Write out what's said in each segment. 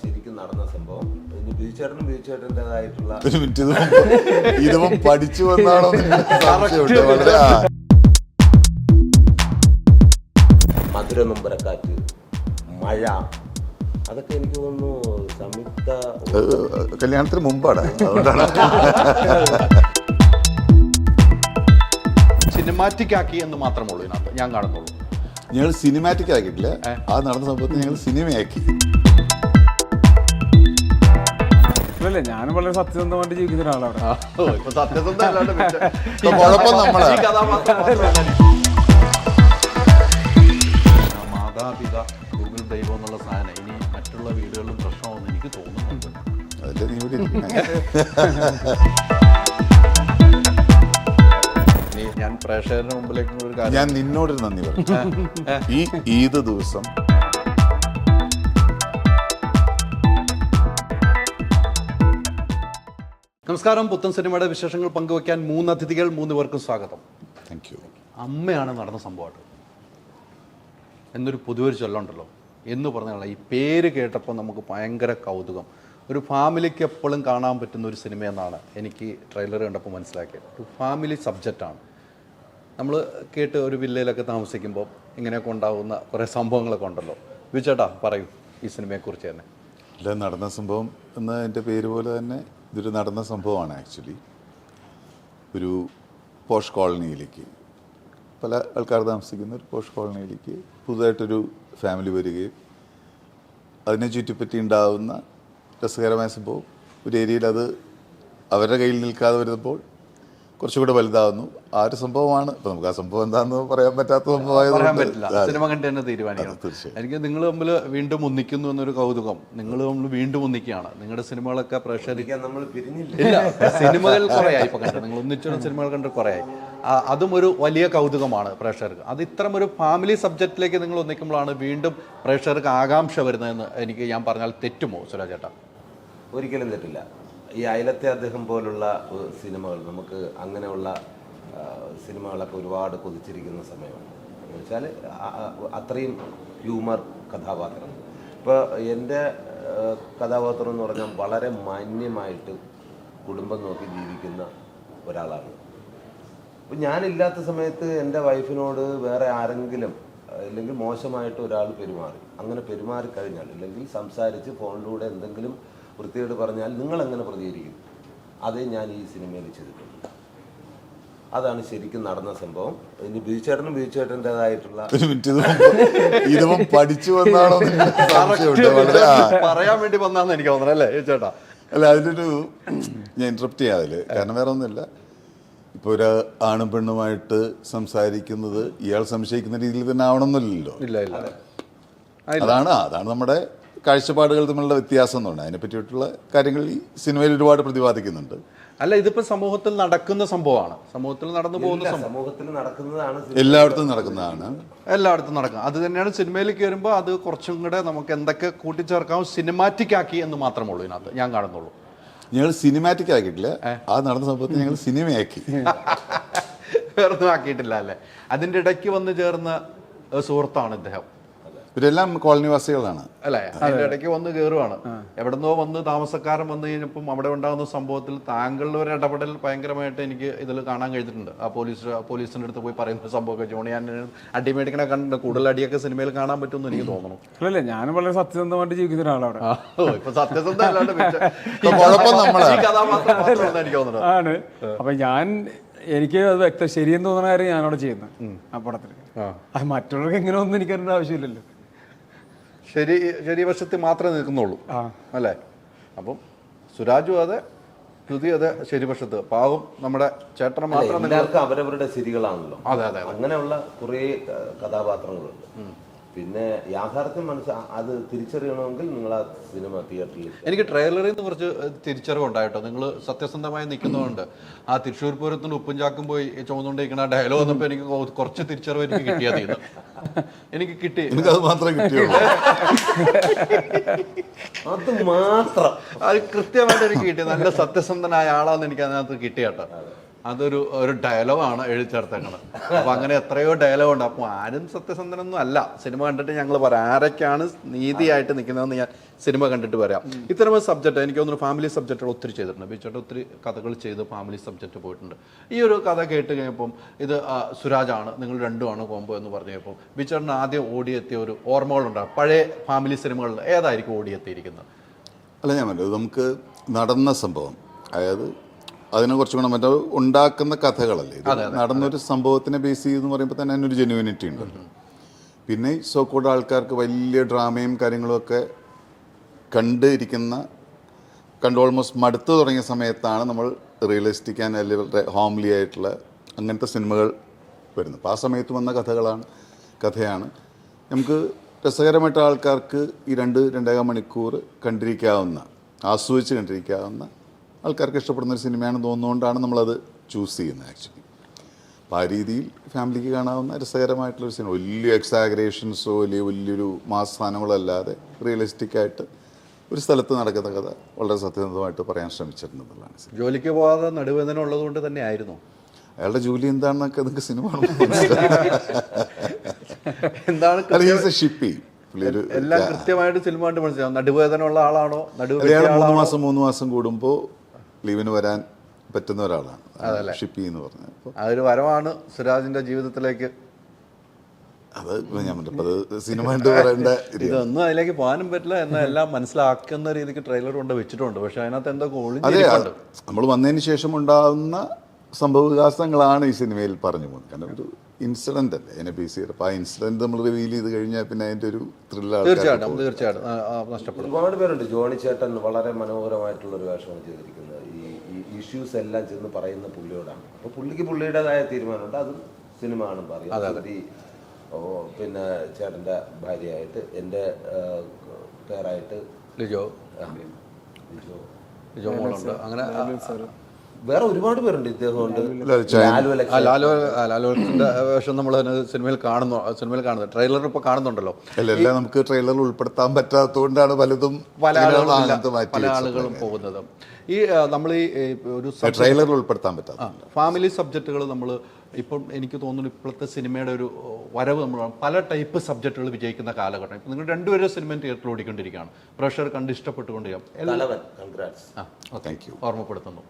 ശരിക്കും നടന്ന സംഭവം. ഇനി ബീച്ചേട്ടനും ബീച്ചേട്ടന്റെതായിട്ടുള്ള ഒരു മിനിറ്റ് ഇത് ഇതിപ്പം പഠിച്ചു വന്നാണോ എന്ന് സംശയമുണ്ട്. വളരെ ആ, മധുര നൊമ്പരക്കാറ്റ് മഴ അതൊക്കെ എനിക്ക് തോന്നുന്നു സംയുക്ത കല്യാണത്തിന് മുമ്പാണ്. അതുകൊണ്ടാണ്. സിനിമാറ്റിക് ആക്കി എന്ന് മാത്രമേ ഉള്ളൂ ഇതിനകത്ത്. ഞാൻ കാണുന്നുള്ളൂ. ഞങ്ങൾ സിനിമാറ്റിക് ആക്കിയിട്ടില്ല ആ നടന്ന സംഭവത്തിൽ ഞങ്ങൾ സിനിമയാക്കി. അല്ലല്ലേ ഞാനും വളരെ സത്യസന്ധമായിട്ട് ജീവിക്കുന്ന ഒരാളാണ് ആ, ഓ, ഇപ്പൊ സത്യസന്ധ അല്ലാണ്ട് പിന്നെ ഇപ്പൊ കുഴപ്പം നമ്മളാ. ഈ കഥാപാത്രം മാത്രമല്ല. ആ, മാതാപിതാ ഗൂഗിൾ ദൈവം എന്നുള്ള സാധനം ഇനി മറ്റുള്ള വീടുകളിലും പ്രശ്നമാണെന്ന് എനിക്ക് തോന്നുന്നുണ്ട് അതല്ലേ നീ ഇവിടെ ഇരിക്കുന്നെ. ഇനി ഞാൻ പ്രേക്ഷകരുടെ മുമ്പിലേക്ക് ഒരു കാര്യം ഞാൻ നിന്നോട് നന്ദി പറഞ്ഞു ഈ ഈദ് ദിവസം നമസ്കാരം. പുത്തൻ സിനിമയുടെ വിശേഷങ്ങൾ പങ്കുവയ്ക്കാൻ മൂന്ന് അതിഥികൾ മൂന്ന് പേർക്കും സ്വാഗതം. താങ്ക് യു അമ്മയാണ് നടന്ന സംഭവമായിട്ട്. എന്നൊരു പൊതുവൊരു ചൊല്ലുണ്ടല്ലോ. എന്ന് പറഞ്ഞാൽ ഈ പേര് കേട്ടപ്പോൾ നമുക്ക് ഭയങ്കര കൗതുകം. ഒരു ഫാമിലിക്ക് എപ്പോഴും കാണാൻ പറ്റുന്ന ഒരു സിനിമയെന്നാണ് എനിക്ക് ട്രെയിലർ കണ്ടപ്പോൾ മനസ്സിലാക്കിയത്. ഒരു ഫാമിലി സബ്ജക്റ്റാണ് നമ്മൾ കേട്ട് ഒരു വില്ലയിലൊക്കെ താമസിക്കുമ്പോൾ ഇങ്ങനെയൊക്കെ ഉണ്ടാകുന്ന കുറേ സംഭവങ്ങളൊക്കെ ഉണ്ടല്ലോ. വിചേട്ടാ പറയൂ ഈ സിനിമയെക്കുറിച്ച് തന്നെ. അല്ല നടന്ന സംഭവം എന്ന എന്റെ പേര് പോലെ തന്നെ ഇതൊരു നടന്ന സംഭവമാണ് ആക്ച്വലി ഒരു പോഷ് കോളനിയിലേക്ക്. പല ആൾക്കാർ താമസിക്കുന്ന ഒരു പോഷ് കോളനിയിലേക്ക് പുതുതായിട്ടൊരു ഫാമിലി വരികയും അതിനെ ചുറ്റിപ്പറ്റി ഉണ്ടാകുന്ന രസകരമായ സംഭവം. ഒരു ഏരിയയിൽ അത് അവരുടെ കയ്യിൽ നിൽക്കാതെ വരുന്നപ്പോൾ കുറച്ചുകൂടെ വലുതാവുന്നു. ആ ഒരു സംഭവമാണ്. ഇപ്പം നമുക്ക് ആ സംഭവം എന്താണെന്ന് പറയാൻ പറ്റാത്ത പറയാൻ പറ്റില്ല. സിനിമ കണ്ട് തന്നെ തീരുമാനിക്കണം. തീർച്ചയായും. എനിക്ക് നിങ്ങൾ തമ്മിൽ വീണ്ടും ഒന്നിക്കുന്നു എന്നൊരു കൗതുകം. നിങ്ങൾ തമ്മിൽ വീണ്ടും ഒന്നിക്കുകയാണ്. നിങ്ങളുടെ സിനിമകളൊക്കെ പ്രേക്ഷകർ നമ്മൾ പിരിഞ്ഞില്ല. ഇല്ല. സിനിമകൾ കുറേയായി ഇപ്പൊ കണ്ടു? നിങ്ങൾ ഒന്നിച്ചുള്ള സിനിമകൾ കണ്ട് കുറേയായി. അതും ഒരു വലിയ കൗതുകമാണ് പ്രേക്ഷകർക്ക്. അത് ഇത്തരം ഒരു ഫാമിലി സബ്ജക്റ്റിലേക്ക് നിങ്ങൾ ഒന്നിക്കുമ്പോഴാണ് വീണ്ടും പ്രേക്ഷകർക്ക് ആകാംക്ഷ വരുന്നതെന്ന് എനിക്ക് ഞാൻ പറഞ്ഞാൽ തെറ്റുമോ സുരാജേട്ടാ? ഒരിക്കലും തെറ്റില്ല. ഈ അയലത്തെ അദ്ദേഹം പോലുള്ള സിനിമകൾ നമുക്ക് അങ്ങനെയുള്ള സിനിമകളൊക്കെ ഒരുപാട് കൊതിച്ചിരിക്കുന്ന സമയമാണ് എന്ന് വെച്ചാൽ അത്രയും ഹ്യൂമർ കഥാപാത്രം. ഇപ്പോൾ എന്റെ കഥാപാത്രം എന്ന് പറഞ്ഞാൽ വളരെ മാന്യമായിട്ട് കുടുംബം നോക്കി ജീവിക്കുന്ന ഒരാളാണ്. അപ്പം ഞാനില്ലാത്ത സമയത്ത് എന്റെ വൈഫിനോട് വേറെ ആരെങ്കിലും അല്ലെങ്കിൽ മോശമായിട്ട് ഒരാൾ പെരുമാറി അങ്ങനെ പെരുമാറി കഴിഞ്ഞാൽ അല്ലെങ്കിൽ സംസാരിച്ച് ഫോണിലൂടെ എന്തെങ്കിലും വൃത്തിയോട് പറഞ്ഞാൽ നിങ്ങൾ എങ്ങനെ പ്രതികരിക്കും? അതേ ഞാൻ ഈ സിനിമയിൽ ചെയ്തിട്ടുണ്ട്. അതാണ് ശരിക്കും നടന്ന സംഭവം. ഇനി ഇതിപ്പം ഇതിപ്പം പഠിച്ചു വന്നാണോ. പറയാൻ വേണ്ടി വന്നാന്ന് എനിക്ക് തോന്നുന്നത് അല്ലേ ചേട്ടാ? അല്ല അതിലൊരു ഞാൻ ഇന്ററപ്റ്റ് ചെയ്യാതില്ല കാരണം വേറെ ഒന്നുമില്ല. ഇപ്പോൾ ഒരു ആണും പെണ്ണുമായിട്ട് സംസാരിക്കുന്നത് ഇയാൾ സംശയിക്കുന്ന രീതിയിൽ തന്നെ ആവണമെന്നില്ലല്ലോ. ഇല്ല ഇല്ല. അതാണ് അതാണ് നമ്മുടെ കാഴ്ചപ്പാടുകൾ തമ്മിലുള്ള വ്യത്യാസം എന്നുണ്ട് അതിനെ പറ്റിയിട്ടുള്ള കാര്യങ്ങൾ ഈ സിനിമയിൽ ഒരുപാട് പ്രതിപാദിക്കുന്നുണ്ട്. അല്ല ഇതിപ്പോ സമൂഹത്തിൽ നടക്കുന്ന സംഭവമാണ്. സമൂഹത്തിൽ നടന്നു പോകുന്ന സമൂഹത്തിൽ നടക്കുന്നതാണ്. എല്ലായിടത്തും നടക്കുന്നതാണ്. എല്ലായിടത്തും നടക്കുക അത് തന്നെയാണ് സിനിമയിൽ കയറുമ്പോൾ അത് കുറച്ചും കൂടെ നമുക്ക് എന്തൊക്കെ കൂട്ടിച്ചേർക്കാം സിനിമാറ്റിക് ആക്കി എന്ന് മാത്രമേ ഉള്ളൂ ഇതിനകത്ത്. ഞാൻ കാണുന്നുള്ളൂ. ഞങ്ങൾ സിനിമാറ്റിക് ആക്കിയിട്ടില്ല. ആ നടന്ന സംഭവത്തെ ഞങ്ങൾ സിനിമയാക്കി വേറൊന്നും ആക്കിയിട്ടില്ല അല്ലേ? അതിന്റെ ഇടയ്ക്ക് വന്ന് ചേർന്ന സുഹൃത്താണ് ഇദ്ദേഹം. ഇവരെല്ലാം കോളനിവാസികളാണ്. അല്ലേ? അതിന്റെ ഇടയ്ക്ക് വന്ന് കയറുവാണ് എവിടെന്നോ വന്ന് താമസക്കാരൻ വന്നു കഴിഞ്ഞപ്പം അവിടെ ഉണ്ടാകുന്ന സംഭവത്തിൽ താങ്കളുടെ ഒരു ഇടപെടൽ ഭയങ്കരമായിട്ട് എനിക്ക് ഇതിൽ കാണാൻ കഴിഞ്ഞിട്ടുണ്ട്. ആ പോലീസ് പോലീസിന്റെ അടുത്ത് പോയി പറയുന്ന സംഭവമൊക്കെ ജോണി ഞാൻ അടിമേടിക്കണ കണ്ടിട്ട് കൂടുതൽ അടിയൊക്കെ സിനിമയിൽ കാണാൻ പറ്റുമെന്ന് എനിക്ക് തോന്നുന്നു. അല്ലല്ലേ ഞാൻ വളരെ സത്യസന്ധമായിട്ട് ജീവിക്കുന്ന ഒരാളാണ് ഇപ്പൊ സത്യസന്ധ അല്ലാണ്ട് എനിക്ക് തോന്നുന്നു. ആണ്. അപ്പൊ ഞാൻ എനിക്ക് അത് വ്യക്തം ശരിയെന്ന് തോന്നുന്ന കാര്യം ഞാനവിടെ ചെയ്യുന്നത് ആ പടത്തിൽ അത് മറ്റുള്ളവർക്ക് എങ്ങനെ ഒന്നും എനിക്കറിയേണ്ട ആവശ്യമില്ലല്ലോ. ശരി ശരി വശത്ത് മാത്രമേ നിൽക്കുന്നുള്ളൂ. അല്ലേ? അപ്പം സുരാജും അതെ ശ്രുതി അതെ ശരിപക്ഷത്ത് പാവം നമ്മുടെ ചേട്ടനെ മാത്രം എല്ലാവർക്കും അവരവരുടെ ശരികളാണല്ലോ. അതെ അതെ അങ്ങനെയുള്ള കുറേ കഥാപാത്രങ്ങളുണ്ട്. പിന്നെ യാഥാർത്ഥ്യം മനസ്സ് അത് തിരിച്ചറിയണമെങ്കിൽ നിങ്ങൾ ആ സിനിമ തിയേറ്ററിൽ എനിക്ക് ട്രെയിലറിൽ നിന്ന് കുറച്ച് തിരിച്ചറിവ് ഉണ്ടായിട്ടോ? നിങ്ങൾ സത്യസന്ധമായി നിൽക്കുന്നതുകൊണ്ട്. ആ തൃശ്ശൂർ പൂരത്തിന് ഉപ്പും ചാക്കും പോയി ചുമന്നുകൊണ്ടിരിക്കുന്ന ആ ഡയലോഗ് വന്നപ്പോൾ എനിക്ക് കുറച്ച് തിരിച്ചറിവ് എനിക്ക് കിട്ടിയത് എനിക്ക് കിട്ടി. അത് മാത്രമേ കിട്ടിയുള്ളൂ. അത് മാത്രം. അത് കൃത്യമായിട്ട് എനിക്ക് കിട്ടി. നല്ല സത്യസന്ധനായ ആളാന്ന് എനിക്ക് അതിനകത്ത് കിട്ടിയാട്ടോ അതൊരു ഒരു ഡയലോഗാണ് എഴുതി ചേർത്തേക്കുന്നത് അപ്പൊ അങ്ങനെ എത്രയോ ഡയലോഗ് ഉണ്ട്. അപ്പോൾ ആരും സത്യസന്ധനൊന്നും അല്ല. സിനിമ കണ്ടിട്ട് ഞങ്ങൾ പറയാം ആരൊക്കെയാണ് നീതിയായിട്ട് നിൽക്കുന്നതെന്ന് ഞാൻ സിനിമ കണ്ടിട്ട് പറയാം. ഇത്തരം സബ്ജക്റ്റ് എനിക്ക് തോന്നുന്നു ഫാമിലി സബ്ജക്റ്റുകൾ ഒത്തിരി ചെയ്തിട്ടുണ്ട്. ബിച്ചോട്ട് ഒത്തിരി കഥകൾ ചെയ്ത് ഫാമിലി സബ്ജക്റ്റ് പോയിട്ടുണ്ട്. ഈ ഒരു കഥ കേട്ട് കഴിഞ്ഞപ്പം ഇത് സുരാജ് സുരാജാണ് നിങ്ങൾ രണ്ടുമാണ് കോമ്പോ എന്ന് പറഞ്ഞു കഴിഞ്ഞപ്പോൾ ബിച്ചോട്ടിന് ആദ്യം ഓടിയെത്തിയ ഒരു ഓർമ്മകളുണ്ടാകും പഴയ ഫാമിലി സിനിമകളിൽ ഏതായിരിക്കും ഓടിയെത്തിയിരിക്കുന്നത്? അല്ല ഞാൻ നമുക്ക് നടന്ന സംഭവം അതായത് അതിനെ കുറച്ചും കൂടെ മറ്റേ ഉണ്ടാക്കുന്ന കഥകളല്ലേ? ഇത് നടന്നൊരു സംഭവത്തിനെ ബേസ് ചെയ്തെന്ന് പറയുമ്പോൾ തന്നെ അതിനൊരു ജെന്യൂനിറ്റി ഉണ്ട്. പിന്നെ സോക്കോട് കൂടെ ആൾക്കാർക്ക് വലിയ ഡ്രാമയും കാര്യങ്ങളും ഒക്കെ കണ്ടിരിക്കുന്ന കണ്ട് ഓൾമോസ്റ്റ് മടുത്തു തുടങ്ങിയ സമയത്താണ് നമ്മൾ റിയലിസ്റ്റിക് ആൻഡ് അല്ലെങ്കിൽ ഹോംലി ആയിട്ടുള്ള അങ്ങനത്തെ സിനിമകൾ വരുന്നത്. അപ്പോൾ ആ സമയത്ത് വന്ന കഥകളാണ് കഥയാണ്. നമുക്ക് രസകരമായിട്ട് ആൾക്കാർക്ക് ഈ രണ്ട് രണ്ടേകാൽ മണിക്കൂർ കണ്ടിരിക്കാവുന്ന ആസ്വദിച്ച് കണ്ടിരിക്കാവുന്ന ആൾക്കാർക്ക് ഇഷ്ടപ്പെടുന്ന ഒരു സിനിമയാണ് തോന്നുന്നതുകൊണ്ടാണ് നമ്മളത് ചൂസ് ചെയ്യുന്നത് ആക്ച്വലി അപ്പോൾ ആ രീതിയിൽ ഫാമിലിക്ക് കാണാവുന്ന രസകരമായിട്ടുള്ളൊരു സിനിമ. വലിയ എക്സാഗ്രേഷൻസോ വലിയ വലിയൊരു മാസ് സാധനങ്ങളോ അല്ലാതെ റിയലിസ്റ്റിക് ആയിട്ട് ഒരു സ്ഥലത്ത് നടക്കുന്ന കഥ വളരെ സത്യസന്ധമായിട്ട് പറയാൻ ശ്രമിച്ചിട്ടുണ്ടെന്നുള്ളതാണ് ജോലിക്ക് പോകാതെ നടുവേദന ഉള്ളത് കൊണ്ട് തന്നെ ആയിരുന്നു. അയാളുടെ ജോലി എന്താണെന്നൊക്കെ നിങ്ങൾക്ക് സിനിമ എന്താണ് ഷിപ്പി എല്ലാം കൃത്യമായിട്ട് സിനിമ കണ്ട് മനസ്സിലാവും. നടുവേദന ഉള്ള ആളാണോ? നടുവേദന മൂന്ന് മാസം മൂന്ന് മാസം കൂടുമ്പോൾ ലീവിന് വരാൻ പറ്റുന്ന ഒരാളാണ്. ഷിപ്പി എന്ന് പറഞ്ഞത് അതൊരു വരവാണ് സുരാജിന്റെ ജീവിതത്തിലേക്ക്. അത് ഞാൻ അത് സിനിമ പറയേണ്ട രീതി. ഇതൊന്നും അതിലേക്ക് പോകാനും പറ്റില്ല എന്ന എല്ലാം മനസ്സിലാക്കുന്ന രീതിക്ക് ട്രെയിലർ കൊണ്ട് വെച്ചിട്ടുണ്ട്. പക്ഷെ അതിനകത്ത് എന്തൊക്കെ നമ്മൾ വന്നതിന് ശേഷം ഉണ്ടാകുന്ന സംഭവവികാസങ്ങളാണ് ഈ സിനിമയിൽ പറഞ്ഞു പോകുന്നത്. കാരണം ഒരു ഇൻസിഡന്റ് അല്ലേ? അതിനെ ബി സി അപ്പോൾ ആ ഇൻസിഡന്റ് നമ്മൾ റിവീൽ ചെയ്ത് കഴിഞ്ഞാൽ പിന്നെ അതിന്റെ ഒരു ത്രില്ലാണ് തീർച്ചയായിട്ടും തീർച്ചയായിട്ടും. ഒരുപാട് പേരുണ്ട്. ജോണി ചേട്ടൻ വളരെ മനോഹരമായിട്ടുള്ള ഒരു വേഷമാണ് ചെയ്തിരിക്കുന്നത്. ഇഷ്യൂസ് എല്ലാം ചെന്ന് പറയുന്ന പുള്ളിയോടാണ്. അപ്പോൾ പുള്ളിക്ക് പുള്ളിയുടേതായ തീരുമാനമുണ്ട്. അത് സിനിമ ആണെന്ന് പറയും ഓ, പിന്നെ ചേട്ടന്റെ ഭാര്യയായിട്ട് എന്റെ പേരായിട്ട് ലിജോ. ലിജോ. ലിജോ മോളുണ്ട്. അങ്ങനെ വേറെ ഒരുപാട് പേരുണ്ട് ഇദ്ദേഹം ഉണ്ട് ചൈന- ലാലു ലാലോന്റെ വേഷം നമ്മൾ സിനിമയിൽ കാണുന്നു സിനിമയിൽ കാണുന്നത്. ട്രെയിലർ ഇപ്പൊ കാണുന്നുണ്ടല്ലോ. അല്ല നമുക്ക് ട്രെയിലർ ഉൾപ്പെടുത്താൻ പറ്റാത്തതുകൊണ്ടാണ് പലതും പല ആളുകളും പല പോകുന്നത്. ഈ നമ്മൾ ഈ ഒരു ട്രെയിലർ ട്രെയിലറിൽ ഉൾപ്പെടുത്താൻ പറ്റാത്ത ഫാമിലി സബ്ജക്റ്റുകൾ നമ്മൾ ഇപ്പം എനിക്ക് തോന്നുന്നു ഇപ്പോഴത്തെ സിനിമയുടെ ഒരു വരവ് നമ്മൾ പല ടൈപ്പ് സബ്ജക്റ്റുകൾ വിജയിക്കുന്ന കാലഘട്ടം. ഇപ്പം നിങ്ങൾ രണ്ടുപേരും സിനിമ തിയേറ്ററിൽ ഓടിക്കൊണ്ടിരിക്കുകയാണ്. പ്രഷർ കണ്ട് ഇഷ്ടപ്പെട്ടുകൊണ്ടിരിക്കാം ഓർമ്മപ്പെടുത്തുന്നു.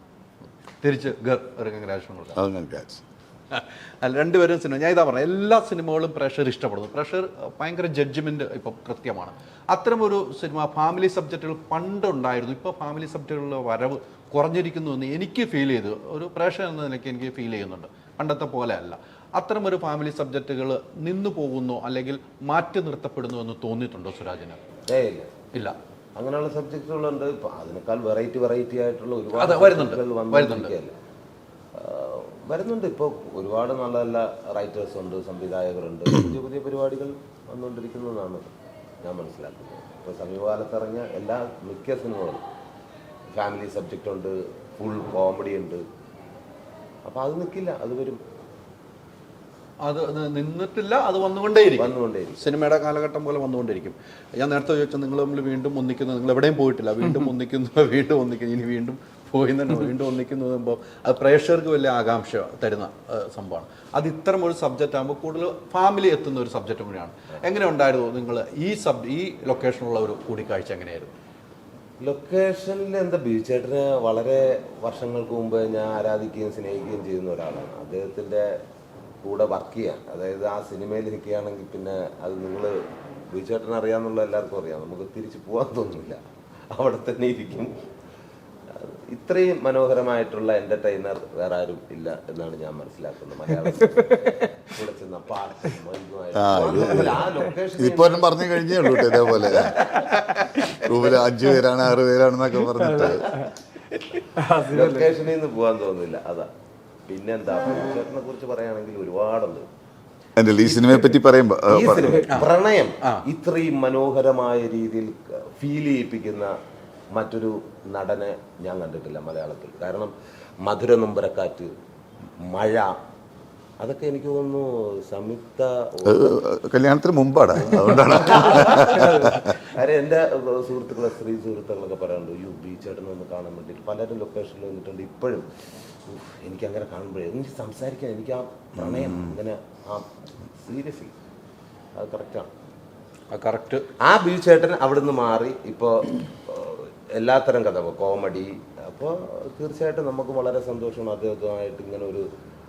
തിരിച്ച് കൺഗ്രാജുലേഷൻ കൊടുക്കാം. അത് അല്ല രണ്ടുപേരും സിനിമ ഞാൻ ഇതാ പറഞ്ഞത് എല്ലാ സിനിമകളും പ്രഷർ ഇഷ്ടപ്പെടുന്നു. പ്രഷർ ഭയങ്കര ജഡ്ജ്മെന്റ് ഇപ്പം കൃത്യമാണ്. അത്തരം ഒരു സിനിമ ഫാമിലി സബ്ജക്റ്റുകൾ പണ്ട് ഉണ്ടായിരുന്നു ഇപ്പോൾ ഫാമിലി സബ്ജക്റ്റുകളുടെ വരവ് കുറഞ്ഞിരിക്കുന്നു എന്ന് എനിക്ക് ഫീൽ ചെയ്തു ഒരു പ്രേഷർ എന്ന നിലയ്ക്ക് എനിക്ക് ഫീൽ ചെയ്യുന്നുണ്ട്. പണ്ടത്തെ പോലെ അല്ല. അത്തരം ഒരു ഫാമിലി സബ്ജക്റ്റുകൾ നിന്നു പോകുന്നു അല്ലെങ്കിൽ മാറ്റി നിർത്തപ്പെടുന്നു എന്ന് തോന്നിയിട്ടുണ്ടോ സുരാജിന്? ഇല്ല. അങ്ങനെയുള്ള സബ്ജക്റ്റുകളുണ്ട്. ഇപ്പൊ അതിനേക്കാൾ വെറൈറ്റി വെറൈറ്റി ആയിട്ടുള്ള ഒരുപാട് വരുന്നുണ്ട്. വന്നുകൊണ്ടിരിക്കുകയല്ലേ. വരുന്നുണ്ട്. ഇപ്പോൾ ഒരുപാട് നല്ല നല്ല റൈറ്റേഴ്സ് ഉണ്ട് സംവിധായകരുണ്ട്. പുതിയ പുതിയ പരിപാടികൾ വന്നുകൊണ്ടിരിക്കുന്നതാണ് ഞാൻ മനസ്സിലാക്കുന്നത്. ഇപ്പോൾ സമീപകാലത്ത് ഇറങ്ങിയ എല്ലാ മിക്ക സിനിമകളും ഫാമിലി സബ്ജക്റ്റ് ഉണ്ട് ഫുൾ കോമഡി ഉണ്ട്. അപ്പോൾ അത് നിൽക്കില്ല അത് വരും. അത് നിന്നിട്ടില്ല അത് വന്നുകൊണ്ടേയിരിക്കും. വന്നുകൊണ്ടേയിരിക്കും. സിനിമയുടെ കാലഘട്ടം പോലെ വന്നുകൊണ്ടിരിക്കും ഞാൻ നേരത്തെ ചോദിച്ചാൽ നിങ്ങൾ തമ്മിൽ വീണ്ടും ഒന്നിക്കുന്നു നിങ്ങൾ എവിടെയും പോയിട്ടില്ല? വീണ്ടും ഒന്നിക്കുന്നു വീണ്ടും ഒന്നിക്കുന്നു ഇനി വീണ്ടും പോയി തന്നെ വീണ്ടും ഒന്നിക്കുന്നു പറയുമ്പോൾ അത് പ്രേക്ഷകർക്ക് വലിയ ആകാംക്ഷ തരുന്ന സംഭവമാണ്. അത് ഇത്തരം ഒരു സബ്ജക്റ്റ് ആകുമ്പോൾ കൂടുതൽ ഫാമിലി എത്തുന്ന ഒരു സബ്ജക്റ്റ് കൂടിയാണ്. എങ്ങനെ ഉണ്ടായിരുന്നു നിങ്ങൾ ഈ സബ് ഈ ലൊക്കേഷനുള്ള ഒരു കൂടിക്കാഴ്ച എങ്ങനെയായിരുന്നു? ലൊക്കേഷനിൽ എന്താ ബീച്ചേട്ടന് വളരെ വർഷങ്ങൾക്ക് മുമ്പ് ഞാൻ ആരാധിക്കുകയും സ്നേഹിക്കുകയും ചെയ്യുന്ന ഒരാളാണ്. അദ്ദേഹത്തിന്റെ കൂടെ വർക്ക് ചെയ്യുക അതായത് ആ സിനിമയിൽ നിൽക്കുകയാണെങ്കിൽ പിന്നെ അത് നിങ്ങൾ ബീച്ചേട്ടൻ അറിയാമെന്നുള്ള എല്ലാവർക്കും അറിയാം. നമുക്ക് തിരിച്ചു പോകാൻ തോന്നുന്നില്ല അവിടെ തന്നെ ഇരിക്കും. ഇത്രയും മനോഹരമായിട്ടുള്ള എന്റർടൈനർ വേറെ ആരും ഇല്ല എന്നാണ് ഞാൻ മനസ്സിലാക്കുന്നത്. ഇതിപ്പോ പറഞ്ഞു കഴിഞ്ഞേ ഉള്ളൂ ഇതേപോലെ. റൂമിൽ അഞ്ചു പേരാണ് ആറ് പേരാണെന്നൊക്കെ പറഞ്ഞിട്ട്. ലൊക്കേഷനിൽ നിന്ന് പോകാൻ തോന്നുന്നില്ല അതാ. പിന്നെന്താ ചേട്ടനെ കുറിച്ച് പറയുകയാണെങ്കിൽ ഒരുപാടുണ്ട്. എന്റെ ഈ സിനിമയെ പറ്റി പറയുമ്പോ ആ, ഈ പറ- സിനിമ പ്രണയം ഇത്രയും മനോഹരമായ രീതിയിൽ ഫീൽ ചെയ്യിപ്പിക്കുന്ന മറ്റൊരു നടനെ ഞാൻ കണ്ടിട്ടില്ല മലയാളത്തിൽ. കാരണം മധുര നുമ്പരക്കാറ്റ് മഴ അതൊക്കെ എനിക്ക് തോന്നുന്നു സംയുക്ത കല്യാണത്തിന് മുമ്പാണ്. അതുകൊണ്ടാണ്. അരെ എന്റെ സുഹൃത്തുക്കളെ സ്ത്രീ സുഹൃത്തുക്കളൊക്കെ പറയാറുണ്ട് യു ബീച്ചേട്ടനെ ഒന്ന് കാണാൻ വേണ്ടിയിട്ട് പലരും ലൊക്കേഷനിൽ വന്നിട്ടുണ്ട് ഇപ്പോഴും. എനിക്ക് അങ്ങനെ കാണുമ്പോഴേ എനിക്ക് സംസാരിക്കാൻ എനിക്ക് ആ പ്രണയം അങ്ങനെ ആ സീരിയസ്ലി അത് കറക്റ്റാണ് കറക്റ്റ് ആ ബിജുചേട്ടൻ അവിടെ നിന്ന് മാറി ഇപ്പോൾ എല്ലാത്തരം കഥ കോമഡി അപ്പോൾ തീർച്ചയായിട്ടും നമുക്ക് വളരെ സന്തോഷമാണ് അദ്ദേഹവുമായിട്ട് ഇങ്ങനെ ഒരു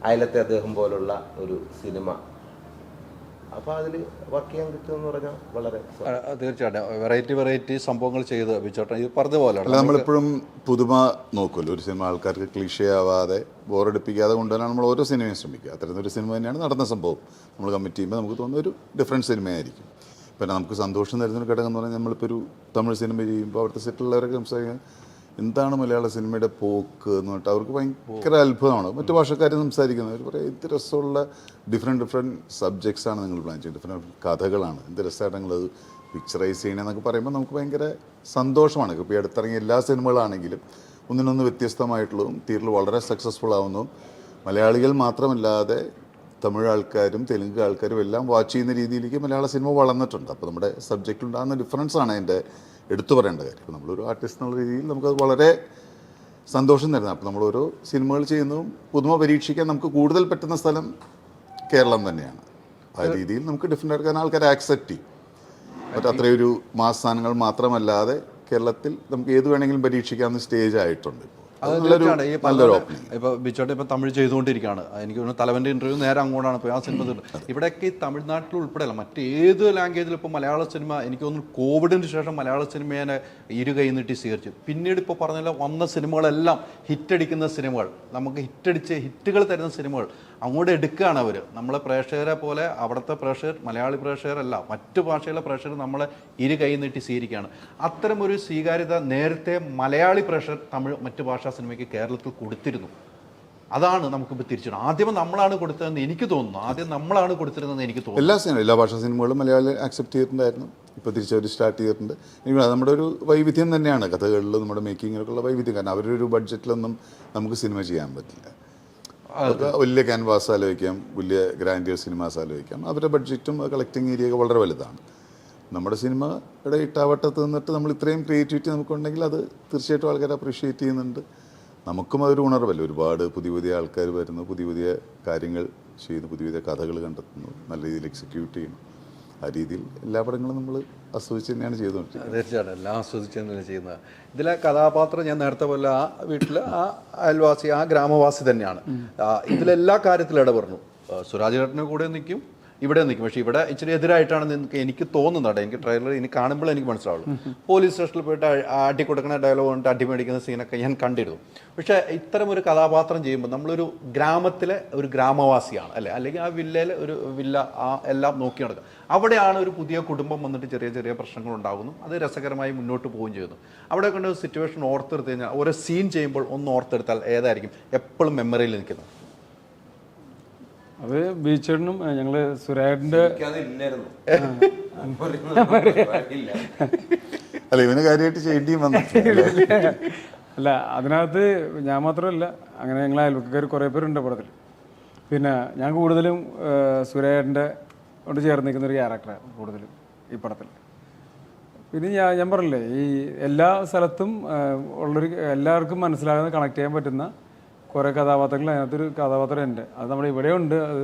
അയലത്തെ അദ്ദേഹം പോലുള്ള ഒരു സിനിമ അപ്പോൾ അതിൽ വർക്ക് ചെയ്യാൻ കിട്ടുമെന്ന് പറഞ്ഞാൽ വളരെ തീർച്ചയായിട്ടും. വെറൈറ്റി വെറൈറ്റി സംഭവങ്ങൾ ചെയ്ത് ബിച്ചോട്ടൻ ഇത് പറഞ്ഞ പോലെ അല്ല നമ്മളെപ്പോഴും പുതുമ നോക്കുമല്ലോ ഒരു സിനിമ ആൾക്കാർക്ക് ക്ലീഷയാവാതെ ബോറടിപ്പിക്കാതെ കൊണ്ടുവരാൻ നമ്മൾ ഓരോ സിനിമയും ശ്രമിക്കുക. അത്തരത്തിലൊരു സിനിമ തന്നെയാണ് നടന്ന സംഭവം. നമ്മൾ കമ്മിറ്റ് ചെയ്യുമ്പോൾ നമുക്ക് തോന്നുന്ന ഒരു ഡിഫറെന്റ് സിനിമയായിരിക്കും. പിന്നെ നമുക്ക് സന്തോഷം തരുന്ന ഒരു ഘടകം എന്ന് പറഞ്ഞാൽ നമ്മളിപ്പോൾ ഒരു തമിഴ് സിനിമ ചെയ്യുമ്പോൾ അവിടുത്തെ സെറ്റിലുള്ളവരൊക്കെ സംസാരിക്കാൻ എന്താണ് മലയാള സിനിമയുടെ പോക്ക് എന്ന് പറഞ്ഞിട്ട് അവർക്ക് ഭയങ്കര അത്ഭുതമാണ്. മറ്റു ഭാഷക്കാർ സംസാരിക്കുന്നത്. അവർ പറയും എന്ത് രസമുള്ള ഡിഫറെന്റ് ഡിഫറെന്റ് സബ്ജക്ട്സ് ആണ് നിങ്ങൾ പ്ലാൻ ചെയ്യുന്നത്. ഡിഫറെന്റ് കഥകളാണ്. എന്ത് രസമായിട്ട് നിങ്ങളത് പിക്ചറൈസ് ചെയ്യണമെന്നൊക്കെ പറയുമ്പോൾ നമുക്ക് ഭയങ്കര സന്തോഷമാണ്. ഇപ്പോൾ ഈ അടുത്തിറങ്ങിയ എല്ലാ സിനിമകളാണെങ്കിലും ഒന്നിനൊന്ന് വ്യത്യസ്തമായിട്ടുള്ളതും തീരിൽ വളരെ സക്സസ്ഫുൾ ആവുന്നതും മലയാളികൾ മാത്രമല്ലാതെ തമിഴ് ആൾക്കാരും തെലുങ്ക് ആൾക്കാരും എല്ലാം വാച്ച് ചെയ്യുന്ന രീതിയിലേക്ക് മലയാള സിനിമ വളർന്നിട്ടുണ്ട്. അപ്പോൾ നമ്മുടെ സബ്ജക്റ്റിലുണ്ടാകുന്ന ഡിഫറൻസ് ആണ് അതിന്റെ എടുത്തു പറയേണ്ട കാര്യം. നമ്മളൊരു ആർട്ടിസ്റ്റ് എന്നുള്ള രീതിയിൽ നമുക്കത് വളരെ സന്തോഷം തരുന്നത് അപ്പോൾ നമ്മൾ ഓരോ സിനിമകൾ ചെയ്യുന്നതും പുതുമ പരീക്ഷിക്കാൻ നമുക്ക് കൂടുതൽ പറ്റുന്ന സ്ഥലം കേരളം തന്നെയാണ്. ആ രീതിയിൽ നമുക്ക് ഡിഫറെന്റ് ആയിട്ട് ആൾക്കാർ ആക്സെപ്റ്റ് ചെയ്യും. മറ്റേ അത്രയൊരു മാസ് സാധനങ്ങൾ മാത്രമല്ലാതെ കേരളത്തിൽ നമുക്ക് ഏത് വേണമെങ്കിലും പരീക്ഷിക്കാവുന്ന സ്റ്റേജ് ആയിട്ടുണ്ട് ഇപ്പോൾ. തീർച്ചയാണ്. ഈ ഇപ്പൊ ബിച്ചോട്ടെ ഇപ്പൊ തമിഴ് ചെയ്തുകൊണ്ടിരിക്കുകയാണ്. എനിക്ക് തോന്നുന്നു തലവന്റെ ഇന്റർവ്യൂ നേരെ അങ്ങോട്ടാണ് പോയി. ആ സിനിമ ഇവിടെയൊക്കെ ഈ തമിഴ്നാട്ടിൽ ഉൾപ്പെടെയല്ല മറ്റേത് ലാംഗ്വേജിൽ ഇപ്പോൾ മലയാള സിനിമ എനിക്ക് തോന്നുന്നു കോവിഡിന് ശേഷം മലയാള സിനിമയെ ഇരു കൈ നീട്ടി സ്വീകരിച്ചു. പിന്നീട് ഇപ്പോൾ പറഞ്ഞല്ലോ വന്ന സിനിമകളെല്ലാം ഹിറ്റടിക്കുന്ന സിനിമകൾ നമുക്ക് ഹിറ്റടിച്ച് ഹിറ്റുകൾ തരുന്ന സിനിമകൾ അങ്ങോട്ട് എടുക്കുകയാണ് അവർ നമ്മളെ പ്രേക്ഷകരെ പോലെ അവിടുത്തെ പ്രേക്ഷകർ മലയാളി പ്രേക്ഷകരല്ല മറ്റു ഭാഷയിലെ പ്രേക്ഷകർ നമ്മളെ ഇരു കൈ നീട്ടി സ്വീകരിക്കുകയാണ്. അത്തരമൊരു സ്വീകാര്യത നേരത്തെ മലയാളി പ്രേക്ഷകർ തമിഴ് മറ്റു ഭാഷാ സിനിമയ്ക്ക് കേരളത്തിൽ കൊടുത്തിരുന്നു. അതാണ് നമുക്കിപ്പോൾ തിരിച്ചിടുന്നത് ആദ്യം നമ്മളാണ് കൊടുത്തതെന്ന് എനിക്ക് തോന്നുന്നു. ആദ്യം നമ്മളാണ് കൊടുത്തിരുന്നതെന്ന് എനിക്ക് തോന്നുന്നു. എല്ലാ സിനിമ എല്ലാ ഭാഷാ സിനിമകളും മലയാളി ആക്സെപ്റ്റ് ചെയ്തിട്ടുണ്ടായിരുന്നു. ഇപ്പോൾ തിരിച്ചവർ സ്റ്റാർട്ട് ചെയ്തിട്ടുണ്ട്. എനിക്ക് നമ്മുടെ ഒരു വൈവിധ്യം തന്നെയാണ്. കഥകളിലും നമ്മുടെ മേക്കിങ്ങിനൊക്കെയുള്ള വൈവിധ്യം. കാരണം അവരൊരു ബഡ്ജറ്റിലൊന്നും നമുക്ക് സിനിമ ചെയ്യാൻ പറ്റില്ല. വലിയ ക്യാൻവാസ് ആലോചിക്കാം വലിയ ഗ്രാൻഡിയർ സിനിമാസ് ആലോചിക്കാം. അവരുടെ ബഡ്ജറ്റും കളക്ടിങ് ഏരിയ ഒക്കെ വളരെ വലുതാണ്. നമ്മുടെ സിനിമയുടെ ഇട്ടാവട്ടത്ത് നിന്നിട്ട് നമ്മൾ ഇത്രയും ക്രിയേറ്റിവിറ്റി നമുക്കുണ്ടെങ്കിൽ അത് തീർച്ചയായിട്ടും ആൾക്കാർ അപ്രീഷിയേറ്റ് ചെയ്യുന്നുണ്ട്. നമുക്കും അതൊരു ഉണർവല്ല? ഒരുപാട് പുതിയ പുതിയ ആൾക്കാർ വരുന്നു പുതിയ പുതിയ കാര്യങ്ങൾ ചെയ്ത് പുതിയ പുതിയ കഥകൾ കണ്ടെത്തുന്നു നല്ല രീതിയിൽ എക്സിക്യൂട്ട് ചെയ്യുന്നു ആ രീതിയിൽ എല്ലാ പടങ്ങളും നമ്മൾ ആസ്വദിച്ച് തന്നെയാണ് ചെയ്തുകൊണ്ടിരിക്കുന്നത് തീർച്ചയായിട്ടും. എല്ലാം ആസ്വദിച്ച് തന്നെയാണ് ചെയ്യുന്നത്. ഇതിലെ കഥാപാത്രം ഞാൻ നേരത്തെ പോലെ ആ വീട്ടിൽ ആ അയൽവാസി ആ ഗ്രാമവാസി തന്നെയാണ്. ഇതിലെല്ലാ കാര്യത്തിലും ഇടപെടുന്നു സുരാജ് ചേട്ടന് കൂടെ നിൽക്കും. ഇവിടെ നിൽക്കും. പക്ഷേ ഇവിടെ ഇച്ചിരി എതിരായിട്ടാണ് നിനക്ക് എനിക്ക് തോന്നുന്നത് എനിക്ക് ട്രെയിലർ ഇനി കാണുമ്പോൾ എനിക്ക് മനസ്സിലാവുള്ളൂ. പോലീസ് സ്റ്റേഷനിൽ പോയിട്ട് അടി കൊടുക്കുന്ന ഡയലോഗ് കൊണ്ട് അടി മേടിക്കുന്ന സീനൊക്കെ ഞാൻ കണ്ടിരുന്നു. പക്ഷേ ഇത്തരം ഒരു കഥാപാത്രം ചെയ്യുമ്പോൾ നമ്മളൊരു ഗ്രാമത്തിലെ ഒരു ഗ്രാമവാസിയാണ് അല്ലെ? അല്ലെങ്കിൽ ആ വില്ലയിലെ ഒരു വില്ല ആ എല്ലാം നോക്കി നടക്കുക. അവിടെയാണ് ഒരു പുതിയ കുടുംബം വന്നിട്ട് ചെറിയ ചെറിയ പ്രശ്നങ്ങൾ ഉണ്ടാകുന്നു അത് രസകരമായി മുന്നോട്ട് പോവുകയും ചെയ്യുന്നു അവിടെ കൊണ്ട് സിറ്റുവേഷൻ ഓർത്തെടുത്ത് കഴിഞ്ഞാൽ ഓരോ സീൻ ചെയ്യുമ്പോൾ ഒന്ന് ഓർത്തെടുത്താൽ ഏതായിരിക്കും? എപ്പോഴും മെമ്മറിയിൽ നിൽക്കുന്നത്. അത് ബീച്ചേട്ടനും ഞങ്ങൾ ഇല്ല അല്ല ഇവന് കാര്യമായിട്ട് ചെയ്യേണ്ടിയും വന്നു അല്ല? അതിനകത്ത് ഞാൻ മാത്രമല്ല അങ്ങനെ ഞങ്ങൾ അയൽവക്കാർ കുറേ പേരുണ്ട് പടത്തിൽ പിന്നെ ഞാൻ കൂടുതലും സുരേഷിന്റെ കൊണ്ട് ചേർന്ന് നിൽക്കുന്ന ഒരു ക്യാരക്ടറാണ് കൂടുതലും ഈ പടത്തിൽ പിന്നെ ഞാൻ ഞാൻ പറഞ്ഞില്ലേ ഈ എല്ലാ സ്ഥലത്തും ഉള്ളൊരു എല്ലാവർക്കും മനസ്സിലാകുന്ന കണക്ട് ചെയ്യാൻ പറ്റുന്ന കുറേ കഥാപാത്രങ്ങൾ അതിനകത്തൊരു കഥാപാത്രം ഉണ്ട്. അത് നമ്മുടെ ഇവിടെ ഉണ്ട്. അത്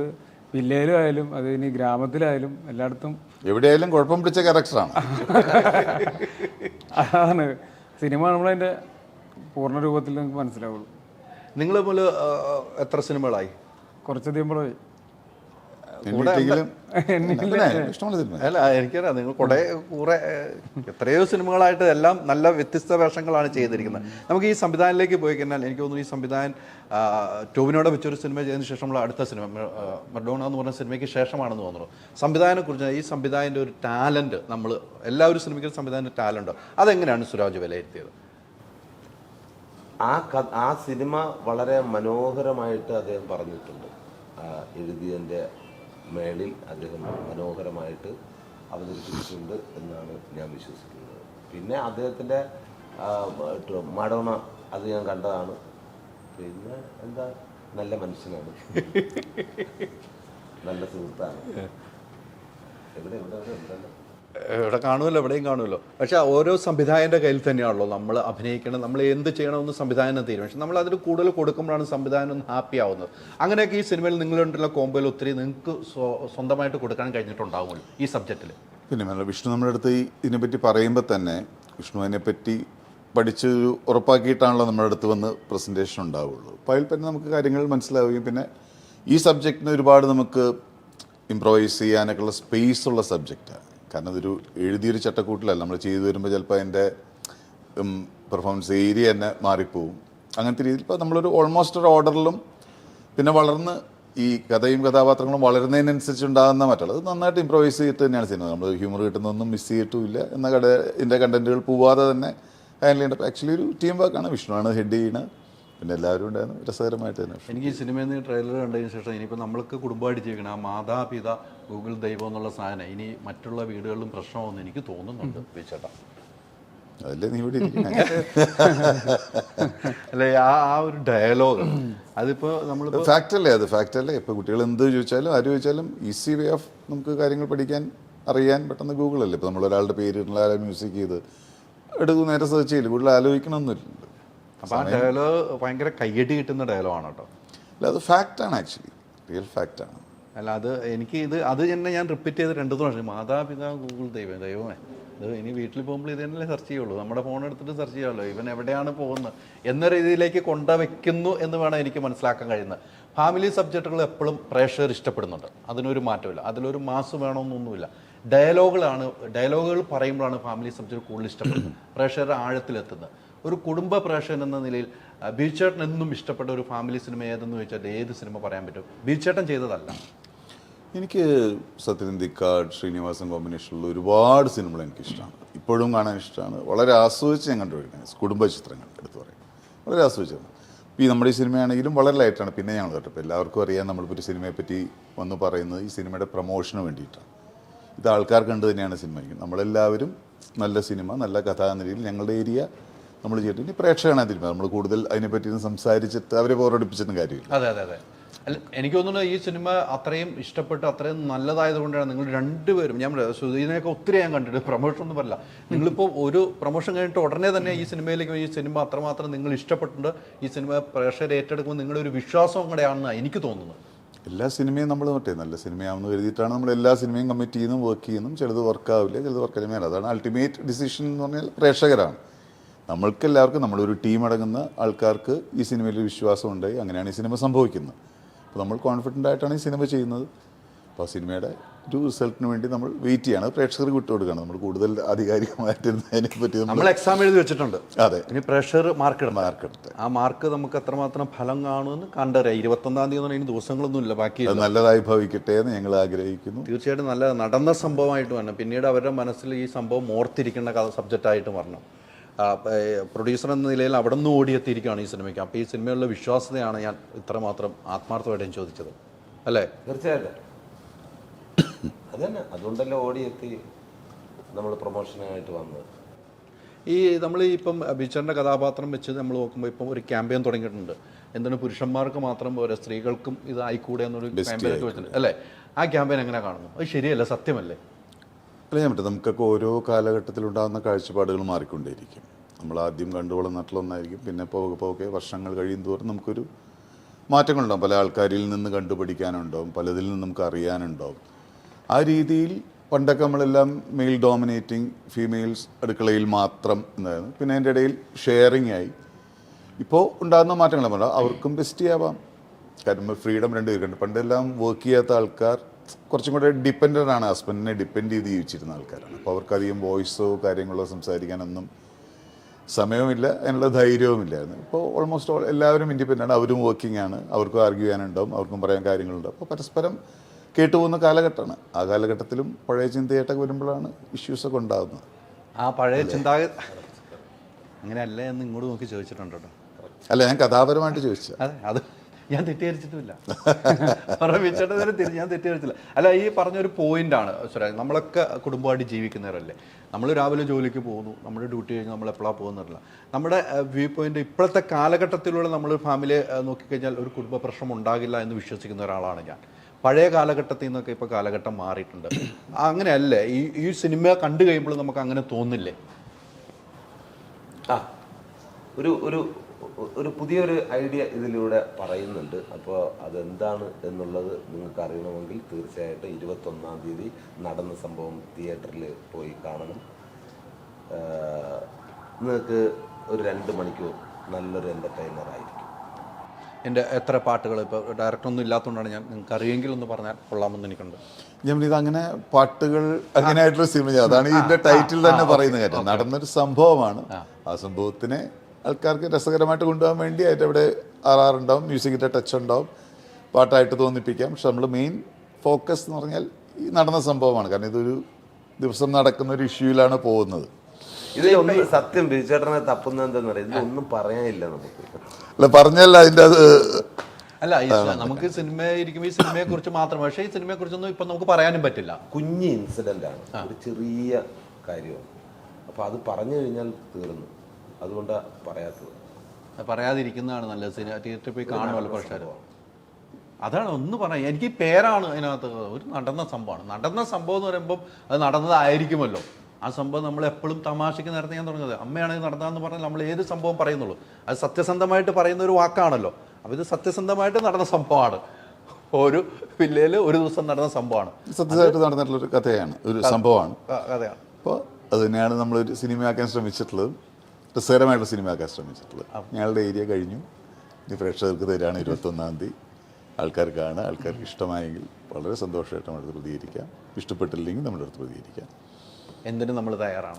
വില്ലയിലും ആയാലും അത് ഇനി ഗ്രാമത്തിലായാലും എല്ലായിടത്തും എവിടെയായാലും കുഴപ്പം പിടിച്ച ക്യാരക്ടറാണ് അതാണ്. സിനിമ നമ്മളതിന്റെ പൂർണ രൂപത്തിൽ നിങ്ങൾക്ക് മനസ്സിലാവുള്ളൂ. നിങ്ങൾ പോലെ എത്ര സിനിമകളായി? കുറച്ചധികം പോയി എണ്ണീട്ടെങ്കിലും പിന്നെ ഇഷ്ടമുള്ള സിനിമ അല്ല എനിക്കറിയാം. നിങ്ങൾ കുറെ കുറെ എത്രയോ സിനിമകളായിട്ട് എല്ലാം നല്ല വ്യത്യസ്ത വേഷങ്ങളാണ് ചെയ്തിരിക്കുന്നത്. നമുക്ക് ഈ സംവിധാനത്തിലേക്ക് പോയി കഴിഞ്ഞാൽ എനിക്ക് തോന്നുന്നു ഈ സംവിധാനം ടോവിനോടെ വെച്ചൊരു സിനിമ ചെയ്തതിന് ശേഷമുള്ള അടുത്ത സിനിമ മർഡോണ എന്ന് പറഞ്ഞ സിനിമയ്ക്ക് ശേഷമാണെന്ന് തോന്നുന്നു. സംവിധാനം കുറിച്ച് ഈ സംവിധാനന്റെ ഒരു ടാലന്റ് നമ്മൾ എല്ലാ എല്ലാവരും സിനിമയ്ക്കും സംവിധാനത്തിന്റെ ടാലന്റോ അതെങ്ങനെയാണ് സുരാജ് വിലയിരുത്തിയത്? ആ കഥ ആ സിനിമ വളരെ മനോഹരമായിട്ട് അദ്ദേഹം പറഞ്ഞിട്ടുണ്ട്. എഴുതിയതിന്റെ മേളിൽ അദ്ദേഹം മനോഹരമായിട്ട് അവതരിപ്പിച്ചിട്ടുണ്ട് എന്നാണ് ഞാൻ വിശ്വസിക്കുന്നത്. പിന്നെ അദ്ദേഹത്തിന്റെ മടോണ അത് ഞാൻ കണ്ടതാണ്. പിന്നെ എന്താ? നല്ല മനുഷ്യനാണ്. നല്ല സുഹൃത്താണ്. എവിടെ എവിടെ എവിടെ? ഉണ്ടല്ലോ. ഇവിടെ കാണുമല്ലോ എവിടെയും കാണുമല്ലോ. പക്ഷെ ഓരോ സംവിധായകന്റെ കയ്യിൽ തന്നെയാണല്ലോ നമ്മൾ അഭിനയിക്കണം നമ്മൾ എന്ത് ചെയ്യണമെന്ന് സംവിധാനം തീരുമാനിച്ചു നമ്മൾ അതിന് കൂടുതൽ കൊടുക്കുമ്പോഴാണ് സംവിധാനം ഹാപ്പി ആവുന്നത്. അങ്ങനെയൊക്കെ ഈ സിനിമയിൽ നിങ്ങളുണ്ടല്ലോ കോമ്പോയിൽ ഒത്തിരി നിങ്ങൾക്ക് സ്വന്തമായിട്ട് കൊടുക്കാൻ കഴിഞ്ഞിട്ടുണ്ടാവുമല്ലോ ഈ സബ്ജക്റ്റിൽ പിന്നെ വിഷ്ണു നമ്മുടെ അടുത്ത് ഇതിനെപ്പറ്റി പറയുമ്പോൾ തന്നെ വിഷ്ണു അതിനെപ്പറ്റി പഠിച്ച് ഉറപ്പാക്കിയിട്ടാണല്ലോ നമ്മുടെ അടുത്ത് വന്ന് പ്രസന്റേഷൻ ഉണ്ടാവുള്ളൂ. അപ്പോൾ അതിൽ തന്നെ നമുക്ക് കാര്യങ്ങൾ മനസ്സിലാവുകയും പിന്നെ ഈ സബ്ജക്റ്റിന് ഒരുപാട് നമുക്ക് ഇമ്പ്രവൈസ് ചെയ്യാനൊക്കെ ഉള്ള സ്പേസ് ഉള്ള സബ്ജക്റ്റാണ് കാരണം അതൊരു എഴുതിയൊരു ചട്ടക്കൂട്ടിലല്ല. നമ്മൾ ചെയ്തു വരുമ്പോൾ ചിലപ്പോൾ അതിന്റെ പെർഫോമൻസ് ഏരിയ തന്നെ മാറിപ്പോവും. അങ്ങനത്തെ രീതിയിൽ ഇപ്പോൾ നമ്മളൊരു ഓൾമോസ്റ്റ് ഒരു ഓർഡറിലും പിന്നെ വളർന്ന് ഈ കഥയും കഥാപാത്രങ്ങളും വളരുന്നതിനനുസരിച്ച് ഉണ്ടാകുന്ന മറ്റുള്ളത് നന്നായിട്ട് ഇമ്പ്രവൈസ് ചെയ്തിട്ട് തന്നെയാണ് ചെയ്യുന്നത്. നമ്മൾ ഹ്യൂമർ കിട്ടുന്നതൊന്നും മിസ് ചെയ്തിട്ടുമില്ല എന്ന കട ഇതിന്റെ കണ്ടന്റുകൾ പോവാതെ തന്നെ ഹാൻഡിൽ ചെയ്യേണ്ട. ആക്ച്വലി ഒരു ടീം വർക്കാണ് വിഷ്ണുവാണ് ഹെഡ് ചെയ്യുന്നത് പിന്നെ എല്ലാവരും ഉണ്ടായിരുന്നു. രസകരമായിട്ട് തന്നെ. എനിക്ക് ഈ സിനിമയിൽ നിന്ന് ട്രെയിലർ കണ്ടതിന് ശേഷം ഇനിയിപ്പോൾ നമ്മൾക്ക് കുടുംബമായിട്ട് ജീവിക്കണം ആ മാതാപിത ഗൂഗിൾ ദൈവം എന്നുള്ള സാധനം. ഇനി മറ്റുള്ള വീടുകളിലും പ്രശ്നമാണെന്ന് എനിക്ക് തോന്നുന്നുണ്ട് വിചേട്ടാ അതല്ലേ നീ ഇവിടെ അല്ലേ ആ ആ ഒരു ഡയലോഗ് അതിപ്പോൾ നമ്മൾ ഫാക്റ്റ് അല്ലേ അത്? ഫാക്റ്റ് അല്ലേ? ഇപ്പോൾ കുട്ടികൾ എന്ത് ചോദിച്ചാലും ആര് ചോദിച്ചാലും ഈസി വേ ഓഫ് നമുക്ക് കാര്യങ്ങൾ പഠിക്കാൻ അറിയാൻ പെട്ടെന്ന് ഗൂഗിൾ അല്ലേ? ഇപ്പോൾ നമ്മൾ ഒരാളുടെ പേര് മ്യൂസിക് ചെയ്ത് എടുക്കും നേരെ സെർച്ച് ചെയ്യില്ല കൂടുതൽ ആലോചിക്കണമെന്നില്ല അപ്പോൾ ആ ഡയലോഗ് ഭയങ്കര കയ്യടി കിട്ടുന്ന ഡയലോഗാണ് കേട്ടോ അല്ല അത് ഫാക്റ്റാണ് ആക്ച്വലി റിയൽ ഫാക്റ്റാണ് അല്ല അത് എനിക്ക് ഇത് അത് തന്നെ ഞാൻ റിപ്പീറ്റ് ചെയ്ത് രണ്ടു പ്രാവശ്യം. മാതാപിതാ ഗൂഗിൾ ദൈവം ദൈവമേ. അത് ഇനി വീട്ടിൽ പോകുമ്പോൾ ഇത് തന്നെ സെർച്ച് ചെയ്യുള്ളൂ. നമ്മുടെ ഫോൺ എടുത്തിട്ട് സെർച്ച് ചെയ്യാമല്ലോ. ഇവൻ എവിടെയാണ് പോകുന്നത്? എന്ന രീതിയിലേക്ക് കൊണ്ടുവയ്ക്കുന്നു എന്ന് വേണം എനിക്ക് മനസ്സിലാക്കാൻ കഴിയുന്നത്. ഫാമിലി സബ്ജക്റ്റുകൾ എപ്പോഴും പ്രേക്ഷകർ ഇഷ്ടപ്പെടുന്നുണ്ട്. അതിനൊരു മാറ്റമില്ല അതിലൊരു മാസ് വേണമെന്നൊന്നുമില്ല. ഡയലോഗുകളാണ് ഡയലോഗുകൾ പറയുമ്പോഴാണ് ഫാമിലി സബ്ജക്റ്റ് കൂടുതൽ ഇഷ്ടപ്പെടുന്നത്. പ്രേക്ഷകരുടെ ആഴത്തിലെത്തുന്നത്. ഒരു കുടുംബ പ്രേക്ഷകൻ എന്ന നിലയിൽ ബീച്ചേട്ടൻ എന്നും ഇഷ്ടപ്പെട്ട ഒരു ഫാമിലി സിനിമ ഏതെന്ന് ചോദിച്ചാൽ ഏത് സിനിമ പറയാൻ പറ്റും? ബീച്ചേട്ടൻ ചെയ്തതല്ല. എനിക്ക് സത്യനന്ദിക്കാട് ശ്രീനിവാസൻ കോമ്പിനേഷനിലുള്ള ഒരുപാട് സിനിമകൾ എനിക്കിഷ്ടമാണ്. ഇപ്പോഴും കാണാൻ ഇഷ്ടമാണ്. വളരെ ആസ്വദിച്ച് ഞാൻ കണ്ടുപിടിക്കുന്നത്. കുടുംബ ചിത്രങ്ങൾ എടുത്തു പറയും. വളരെ ആസ്വദിച്ചത് ഈ നമ്മുടെ ഈ സിനിമയാണെങ്കിലും വളരെ ലൈറ്റാണ്. പിന്നെ ഞങ്ങൾ കേട്ടപ്പോൾ എല്ലാവർക്കും അറിയാം നമ്മളിപ്പോൾ ഒരു സിനിമയെ പറ്റി വന്ന് പറയുന്നത് ഈ സിനിമയുടെ പ്രൊമോഷന് വേണ്ടിയിട്ടാണ്. ഇത് ആൾക്കാർ കണ്ടു തന്നെയാണ് സിനിമയ്ക്ക് നമ്മളെല്ലാവരും നല്ല സിനിമ നല്ല കഥാ എന്ന രീതിയിൽ ഞങ്ങളുടെ ഏരിയ നമ്മൾ ചെയ്തിട്ട്. ഇനി പ്രേക്ഷകനാണ് തീരുമാനം നമ്മൾ കൂടുതൽ അതിനെപ്പറ്റി പറ്റി സംസാരിച്ചിട്ട് അവരെ ബോറടിപ്പിച്ചിട്ടും കാര്യമില്ല. അതെ അതെ അതെ. അല്ല എനിക്ക് തോന്നുന്നു ഈ സിനിമ അത്രയും ഇഷ്ടപ്പെട്ട് അത്രയും നല്ലതായതുകൊണ്ടാണ് നിങ്ങൾ രണ്ടുപേരും ഞാൻ പറയാം, സുധീനെയൊക്കെ ഒത്തിരി ഞാൻ കണ്ടിട്ട് പ്രൊമോഷൻ ഒന്നും പറയില്ല. നിങ്ങളിപ്പോൾ ഒരു പ്രൊമോഷൻ കഴിഞ്ഞിട്ട് ഉടനെ തന്നെ ഈ സിനിമയിലേക്ക് ഈ സിനിമ അത്രമാത്രം നിങ്ങൾ ഇഷ്ടപ്പെട്ടിട്ടുണ്ട്. ഈ സിനിമ പ്രേക്ഷകരെ ഏറ്റെടുക്കുമ്പോൾ നിങ്ങളുടെ ഒരു വിശ്വാസം കൂടെയാണെന്ന് എനിക്ക് തോന്നുന്നത്. എല്ലാ സിനിമയും നമ്മൾ മറ്റേ നല്ല സിനിമയാണെന്ന് കരുതിയിട്ടാണ് നമ്മൾ എല്ലാ സിനിമയും കമ്മിറ്റ് ചെയ്യുന്നു വർക്ക് ചെയ്യുന്നു. ചിലത് വർക്കാവില്ല ചിലത് വർക്കാവില്ല അതാണ് അൾട്ടിമേറ്റ് ഡിസിഷൻ എന്ന് പറഞ്ഞാൽ പ്രേക്ഷകരാണ്. നമ്മൾക്ക് എല്ലാവർക്കും നമ്മളൊരു ടീം അടങ്ങുന്ന ആൾക്കാർക്ക് ഈ സിനിമയിൽ വിശ്വാസം ഉണ്ടായി അങ്ങനെയാണ് ഈ സിനിമ സംഭവിക്കുന്നത്. അപ്പോൾ നമ്മൾ കോൺഫിഡന്റ് ആയിട്ടാണ് ഈ സിനിമ ചെയ്യുന്നത്. അപ്പോൾ ആ സിനിമയുടെ ഒരു റിസൾട്ടിന് വേണ്ടി നമ്മൾ വെയിറ്റ് ചെയ്യാണ്. പ്രേക്ഷകർ വിട്ടു വിട്ടുകൊടുക്കുകയാണ് നമ്മൾ കൂടുതൽ ആധികാരികമായിട്ടിരുന്നതിനെ പറ്റി നമ്മൾ എക്സാം എഴുതി വെച്ചിട്ടുണ്ട്. അതെ. ഇനി പ്രഷർ മാർക്ക് മാർക്ക് എടുത്ത്. ആ മാർക്ക് നമുക്ക് എത്രമാത്രം ഫലം കാണുമെന്ന് കണ്ടറിയാം. ഇരുപത്തൊന്നാം തീയതി എന്ന് പറഞ്ഞാൽ ഇനി ദിവസങ്ങളൊന്നുമില്ല ബാക്കി നല്ലതായി ഭവിക്കട്ടെ എന്ന് ഞങ്ങൾ ആഗ്രഹിക്കുന്നു. തീർച്ചയായിട്ടും നല്ല നടന്ന സംഭവമായിട്ട് വരണം. പിന്നീട് അവരുടെ മനസ്സിൽ ഈ സംഭവം ഓർത്തിരിക്കേണ്ട കഥ സബ്ജക്റ്റായിട്ട് വരണം. പ്രൊഡ്യൂസർ എന്ന നിലയിൽ അവിടെ നിന്ന് ഓടിയെത്തിയിരിക്കുകയാണ് ഈ സിനിമയ്ക്ക്. അപ്പോൾ ഈ സിനിമയുള്ള വിശ്വാസതയാണ് ഞാൻ ഇത്രമാത്രം ആത്മാർത്ഥമായിട്ട് ഞാൻ ചോദിച്ചത്. അല്ലേ? തീർച്ചയായിട്ടും. അത് തന്നെ അതുകൊണ്ടല്ലോ ഓടിയെത്തി നമ്മൾ പ്രൊമോഷനായിട്ട് വന്നത്. ഈ നമ്മൾ ഇപ്പം ബിച്ചറിന്റെ കഥാപാത്രം വെച്ച് നമ്മൾ നോക്കുമ്പോൾ ഇപ്പം ഒരു ക്യാമ്പയിൻ തുടങ്ങിയിട്ടുണ്ട്. എന്താണ് പുരുഷന്മാർക്ക് മാത്രം പോലെ സ്ത്രീകൾക്കും ഇത് ആയിക്കൂടെ എന്നൊരു ക്യാമ്പയിൻ ഒക്കെ വെച്ചിട്ടുണ്ട്. അല്ലേ? ആ ക്യാമ്പയിൻ എങ്ങനെ കാണുന്നു അത് ശരിയല്ല സത്യമല്ലേ? അല്ല പറ്റും. നമുക്കൊക്കെ ഓരോ കാലഘട്ടത്തിലുണ്ടാകുന്ന കാഴ്ചപ്പാടുകൾ മാറിക്കൊണ്ടേയിരിക്കും. നമ്മൾ ആദ്യം കണ്ടു വളർന്നിട്ടുള്ള ഒന്നായിരിക്കും പിന്നെ പോകെ പോകെ വർഷങ്ങൾ കഴിയും തോറും നമുക്കൊരു മാറ്റങ്ങളുണ്ടാവും. പല ആൾക്കാരിൽ നിന്ന് കണ്ടുപിടിക്കാനുണ്ടാവും. പലതിൽ നിന്ന് നമുക്ക് അറിയാനുണ്ടാവും. ആ രീതിയിൽ പണ്ടൊക്കെ നമ്മളെല്ലാം മെയിൽ ഡോമിനേറ്റിംഗ് ഫീമെയിൽസ് അടുക്കളയിൽ മാത്രം എന്നായിരുന്നു പിന്നെ അതിന്റെ ഇടയിൽ ഷെയറിംഗ് ആയി. ഇപ്പോൾ ഉണ്ടാകുന്ന മാറ്റങ്ങൾ അവർക്കും ബെസ്റ്റ് ആവാം. കാരണം ഫ്രീഡം രണ്ട് പേരുണ്ട്. പണ്ടെല്ലാം വർക്ക് ചെയ്യാത്ത ആൾക്കാർ കുറച്ചും കൂടെ ഡിപ്പെൻഡന്റ് ആണ് ഹസ്ബൻഡിനെ ഡിപ്പെൻഡ് ചെയ്ത് ജീവിച്ചിരുന്ന ആൾക്കാരാണ്. അപ്പോൾ അവർക്കധികം വോയിസോ കാര്യങ്ങളോ സംസാരിക്കാനൊന്നും സമയവുമില്ല അതിനുള്ള ധൈര്യവുമില്ലായിരുന്നു. ഇപ്പോൾ ഓൾമോസ്റ്റ് ഓൾ എല്ലാവരും ഇൻഡിപെൻഡന്റ് ആണ് അവരും വർക്കിംഗ് ആണ് അവർക്കും ആർഗ്യൂ ചെയ്യാനുണ്ടാവും അവർക്കും പറയാൻ കാര്യങ്ങളുണ്ടാവും. അപ്പോൾ പരസ്പരം കേട്ടുപോകുന്ന കാലഘട്ടമാണ്. ആ കാലഘട്ടത്തിലും പഴയ ചിന്തയായിട്ടൊക്കെ വരുമ്പോഴാണ് ഇഷ്യൂസൊക്കെ ഉണ്ടാകുന്നത്. ആ പഴയ ചിന്താഗതി അങ്ങനെയല്ല എന്ന് ഇങ്ങോട്ട് നോക്കി ചോദിച്ചിട്ടുണ്ട്? കേട്ടോ അല്ല ഞാൻ കഥാപരമായിട്ട് ചോദിച്ചത്. അതെ അത് ഞാൻ തെറ്റിദ്ധരിച്ചിട്ടുമില്ല. പറഞ്ഞ വിച്ചേട്ടൻ നേരെ തിരി ഞാൻ തെറ്റിദ്ധരിച്ചില്ല. അല്ല ഈ പറഞ്ഞൊരു പോയിന്റാണ് സുരാജ് നമ്മളൊക്കെ കുടുംബമായിട്ട് ജീവിക്കുന്നവരല്ലേ? നമ്മൾ രാവിലെ ജോലിക്ക് പോകുന്നു നമ്മുടെ ഡ്യൂട്ടി കഴിഞ്ഞ് നമ്മൾ എപ്പോഴാണ് പോകുന്നില്ല നമ്മുടെ വ്യൂ പോയിന്റ് ഇപ്പോഴത്തെ കാലഘട്ടത്തിലൂടെ നമ്മൾ ഫാമിലി നോക്കിക്കഴിഞ്ഞാൽ ഒരു കുടുംബ പ്രശ്നം ഉണ്ടാകില്ല എന്ന് വിശ്വസിക്കുന്ന ഒരാളാണ് ഞാൻ. പഴയ കാലഘട്ടത്തിൽ നിന്നൊക്കെ ഇപ്പോൾ കാലഘട്ടം മാറിയിട്ടുണ്ട്. അങ്ങനെയല്ലേ? ഈ ഈ സിനിമ കണ്ടു കഴിയുമ്പോൾ നമുക്ക് അങ്ങനെ തോന്നില്ലേ? ആ. ഒരു ഒരു ഒരു പുതിയൊരു ഐഡിയ ഇതിലൂടെ പറയുന്നുണ്ട്. അപ്പോൾ അതെന്താണ് എന്നുള്ളത് നിങ്ങൾക്ക് അറിയണമെങ്കിൽ തീർച്ചയായിട്ടും ഇരുപത്തൊന്നാം തീയതി നടന്ന സംഭവം തിയേറ്ററിൽ പോയി കാണണം. നിങ്ങൾക്ക് ഒരു രണ്ട് മണിക്കൂർ നല്ലൊരു എന്റർടൈനർ ആയിരിക്കും. എന്റെ എത്ര പാട്ടുകൾ ഇപ്പോൾ ഡയറക്റ്റ് ഒന്നും ഇല്ലാത്തതുകൊണ്ടാണ് ഞാൻ നിങ്ങൾക്ക് അറിയെങ്കിൽ ഒന്ന് പറഞ്ഞാൽ കൊള്ളാമെന്ന് എനിക്കുണ്ട്. ഞാൻ ഇത് അങ്ങനെ പാട്ടുകൾ അങ്ങനെയായിട്ടുള്ള സിനിമ ചെയ്യാം. അതാണ് ഇതിന്റെ ടൈറ്റിൽ തന്നെ പറയുന്ന കാര്യം. നടന്നൊരു സംഭവമാണ്. ആ സംഭവത്തിനെ ആൾക്കാർക്ക് രസകരമായിട്ട് കൊണ്ടുപോകാൻ വേണ്ടി അതിന്റെ അവിടെ ആർ ആർ ഉണ്ടാവും മ്യൂസിക്കിന്റെ ടച്ച് ഉണ്ടാവും പാട്ടായിട്ട് തോന്നിപ്പിക്കാം. പക്ഷെ നമ്മൾ മെയിൻ ഫോക്കസ് എന്ന് പറഞ്ഞാൽ ഈ നടന്ന സംഭവമാണ്. കാരണം ഇതൊരു ദിവസം നടക്കുന്ന ഒരു ഇഷ്യൂവിലാണ് പോകുന്നത്. ഇതിലൊന്നും സത്യം ബിജുചേട്ടനെ തപ്പുന്നത് എന്താണെന്ന് അറിയാം? ഇതിലൊന്നും പറയാനില്ല നമുക്ക്. അല്ല പറഞ്ഞല്ല അതിന്റെ അത് അല്ല ഈ നമുക്ക് സിനിമ ഇരിക്കുമ്പോൾ ഈ സിനിമയെ കുറിച്ച് മാത്രം. പക്ഷേ ഈ സിനിമയെ കുറിച്ചൊന്നും ഇപ്പം നമുക്ക് പറയാനും പറ്റില്ല. കുഞ്ഞ് ഇൻസിഡന്റ് ആണ്. ഒരു ചെറിയ കാര്യമാണ്. അപ്പൊ അത് പറഞ്ഞു കഴിഞ്ഞാൽ തീർന്നു. അതുകൊണ്ടാണ് പറയാത്തത്. പറയാതിരിക്കുന്നതാണ് നല്ലത്. സിനിമ തിയേറ്ററിൽ പോയി കാണുമല്ലോ പ്രശ്നം അതാണ് ഒന്ന് പറയാം. എനിക്ക് പേരാണ് അതിനകത്ത് ഒരു നടന്ന സംഭവമാണ്. നടന്ന സംഭവം എന്ന് പറയുമ്പോൾ അത് നടന്നതായിരിക്കുമല്ലോ. ആ സംഭവം നമ്മൾ എപ്പോഴും തമാശയ്ക്ക് നേരത്തെ ഞാൻ തുടങ്ങുന്നത് അമ്മയാണെങ്കിൽ നടന്നതെന്ന് പറഞ്ഞാൽ നമ്മൾ ഏത് സംഭവം പറയുന്നുള്ളൂ. അത് സത്യസന്ധമായിട്ട് പറയുന്ന ഒരു വാക്കാണല്ലോ. അപ്പോൾ ഇത് സത്യസന്ധമായിട്ട് നടന്ന സംഭവമാണ്. ഒരു വില്ലയിൽ ഒരു ദിവസം നടന്ന സംഭവമാണ്. സത്യമായിട്ട് നടന്നിട്ടുള്ളൊരു കഥയാണ്. ഒരു സംഭവമാണ്. കഥയാണ്. അപ്പോൾ അത് തന്നെയാണ് നമ്മളൊരു സിനിമയാക്കാൻ ശ്രമിച്ചിട്ടുള്ളത്. രസകരമായിട്ടുള്ള സിനിമയാക്കാൻ ശ്രമിച്ചിട്ടുള്ളത്. ഞങ്ങളുടെ ഏരിയ കഴിഞ്ഞു. ഇനി പ്രേക്ഷകർക്ക് തരാണ് ഇരുപത്തൊന്നാം തീയതി. ആൾക്കാർക്കാണ് ആൾക്കാർക്ക് ഇഷ്ടമായെങ്കിൽ വളരെ സന്തോഷമായിട്ട് നമ്മുടെ അടുത്ത് പ്രതികരിക്കാം. ഇഷ്ടപ്പെട്ടില്ലെങ്കിൽ നമ്മുടെ അടുത്ത് പ്രതികരിക്കാം. എന്തിനും നമ്മൾ തയ്യാറാണ്.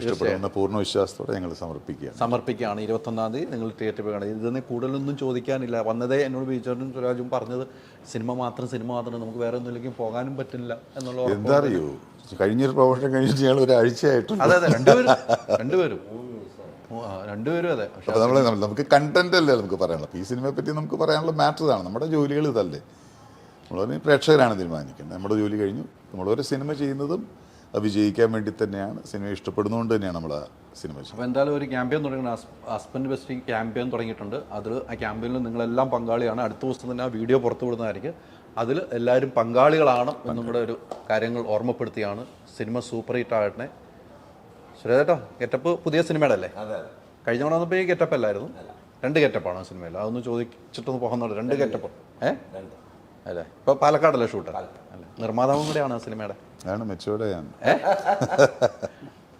ഇഷ്ടപ്പെടുന്ന പൂർണ വിശ്വാസത്തോടെ ഞങ്ങൾ സമർപ്പിക്കുക സമർപ്പിക്കുകയാണ്. ഇരുപത്തൊന്നാം തീയതി നിങ്ങൾ തിയേറ്ററിൽ കാണുക. ഇതിൽ കൂടുതലൊന്നും ചോദിക്കാനില്ല. വന്നതേ എന്നോട് ബീച്ചോടും സുരാജും പറഞ്ഞത് സിനിമ മാത്രം സിനിമ മാത്രം നമുക്ക് വേറെ ഒന്നുമില്ലെങ്കിൽ പോകാനും പറ്റില്ല എന്നുള്ള. എന്താ അറിയോ? കഴിഞ്ഞൊരു പ്രൊഫഷൻ കഴിഞ്ഞിട്ട് ഞങ്ങൾ ഒരാഴ്ചയായിട്ടുണ്ട്. അതെ അതെ. രണ്ടുപേരും രണ്ടുപേരും. രണ്ടുപേരും അതെ. അപ്പോൾ നമ്മൾ നമുക്ക് കണ്ടന്റ് അല്ലേ നമുക്ക് പറയാനുള്ളത് അപ്പോൾ ഈ സിനിമയെ പറ്റി നമുക്ക് പറയാനുള്ള മാറ്റർ ഇതാണ്. നമ്മുടെ ജോലികൾ ഇതല്ലേ. നമ്മൾ പ്രേക്ഷകരാണ് തീരുമാനിക്കുന്നത്. നമ്മുടെ ജോലി കഴിഞ്ഞു. നമ്മളൊരു ഒരു സിനിമ ചെയ്യുന്നതും അത് വിജയിക്കാൻ വേണ്ടി തന്നെയാണ്. സിനിമ ഇഷ്ടപ്പെടുന്നതുകൊണ്ട് തന്നെയാണ് നമ്മൾ സിനിമ അപ്പോൾ എന്തായാലും ഒരു ക്യാമ്പയിൻ തുടങ്ങുന്ന ഹസ്ബൻഡ് ബെസ്റ്റ് ക്യാമ്പയിൻ തുടങ്ങിയിട്ടുണ്ട്. അതിൽ ആ ക്യാമ്പയിനിൽ നിങ്ങളെല്ലാം പങ്കാളിയാണ്. അടുത്ത ദിവസം തന്നെ ആ വീഡിയോ പുറത്തു വിടുന്നതായിരിക്കും. അതിൽ എല്ലാവരും പങ്കാളികളാണ് എന്നും കൂടെ ഒരു കാര്യങ്ങൾ ഓർമ്മപ്പെടുത്തിയാണ് സിനിമ സൂപ്പർ ഹിറ്റ് ആകട്ടെ. സുരേതട്ടോ ഗെറ്റപ്പ് പുതിയ സിനിമയുടെ അല്ലേ? കഴിഞ്ഞ തവണ വന്നപ്പോൾ ഈ ഗെറ്റപ്പ് അല്ലായിരുന്നു? രണ്ട് ഗെറ്റപ്പാണ് ആ സിനിമയിൽ? അതൊന്ന് ചോദിച്ചിട്ടൊന്ന് പോകുന്നുണ്ട് രണ്ട് ഗെറ്റപ്പ് ഏ? അല്ലെ? ഇപ്പോൾ പാലക്കാടല്ലേ ഷൂട്ട്? അല്ലേ? നിർമ്മാതാവും കൂടെയാണ് ആ സിനിമയുടെ?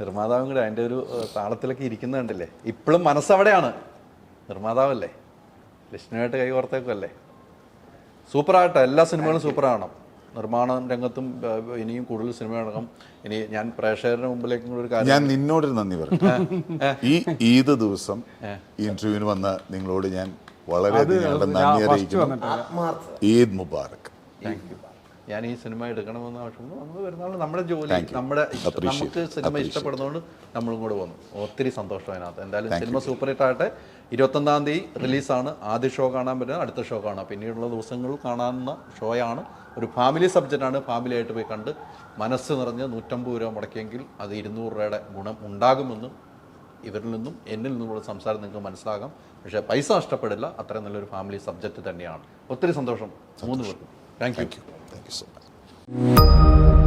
നിർമ്മാതാവും കൂടെ അതിന്റെ ഒരു താളത്തിലൊക്കെ ഇരിക്കുന്നത് കണ്ടില്ലേ? ഇപ്പോഴും മനസ്സവിടെയാണ്. നിർമ്മാതാവല്ലേ? ലക്ഷ്മിയായിട്ട് കൈ കോർത്തേക്കല്ലേ സൂപ്പറാകട്ടെ. എല്ലാ സിനിമകളും സൂപ്പറാകണം. നിർമ്മാണ രംഗത്തും ഇനിയും കൂടുതൽ സിനിമ അടക്കം. ഇനി ഞാൻ പ്രേക്ഷകരുടെ മുമ്പിലേക്കും കൂടി ഒരു കാര്യം ഞാൻ നിന്നോട് നന്ദി പറഞ്ഞു ഈ ഈദ് ദിവസം ഈ ഇന്റർവ്യൂവിന് വന്ന നിങ്ങളോട് ഞാൻ വളരെ നന്ദി അറിയിക്കുന്നു. ഈദ് മുബാറക്. ഞാൻ ഈ സിനിമ എടുക്കണമെന്ന് ആവശ്യമുണ്ട്. നമ്മൾ വരുന്നാണ് നമ്മുടെ ജോലി നമ്മുടെ ഇഷ്ടം- നമുക്ക് സിനിമ. ഇഷ്ടപ്പെടുന്നതുകൊണ്ട് നമ്മളും കൂടെ വന്നു. ഒത്തിരി സന്തോഷം അതിനകത്ത്. എന്തായാലും സിനിമ സൂപ്പർ ഹിറ്റ് ആകട്ടെ. ഇരുപത്തൊന്നാം തീയതി റിലീസാണ്. ആദ്യ ഷോ കാണാൻ പറ്റുന്നത് അടുത്ത ഷോ കാണാം. പിന്നീടുള്ള ദിവസങ്ങളിൽ കാണാവുന്ന ഷോയാണ്. ഒരു ഫാമിലി സബ്ജക്റ്റാണ് ഫാമിലിയായിട്ട് പോയി കണ്ട് മനസ്സ് നിറഞ്ഞ് നൂറ്റമ്പത് രൂപ മുടക്കിയെങ്കിൽ അത് ഇരുന്നൂറ് രൂപയുടെ ഗുണം ഉണ്ടാകുമെന്നും ഇവരിൽ നിന്നും എന്നിൽ നിന്നുമുള്ള സംസാരം നിങ്ങൾക്ക് മനസ്സിലാകാം. പക്ഷേ പൈസ നഷ്ടപ്പെടില്ല. അത്രയും നല്ലൊരു ഫാമിലി സബ്ജക്റ്റ് തന്നെയാണ്. ഒത്തിരി സന്തോഷം. മൂന്ന് പേർക്കും. Thank you thank you so much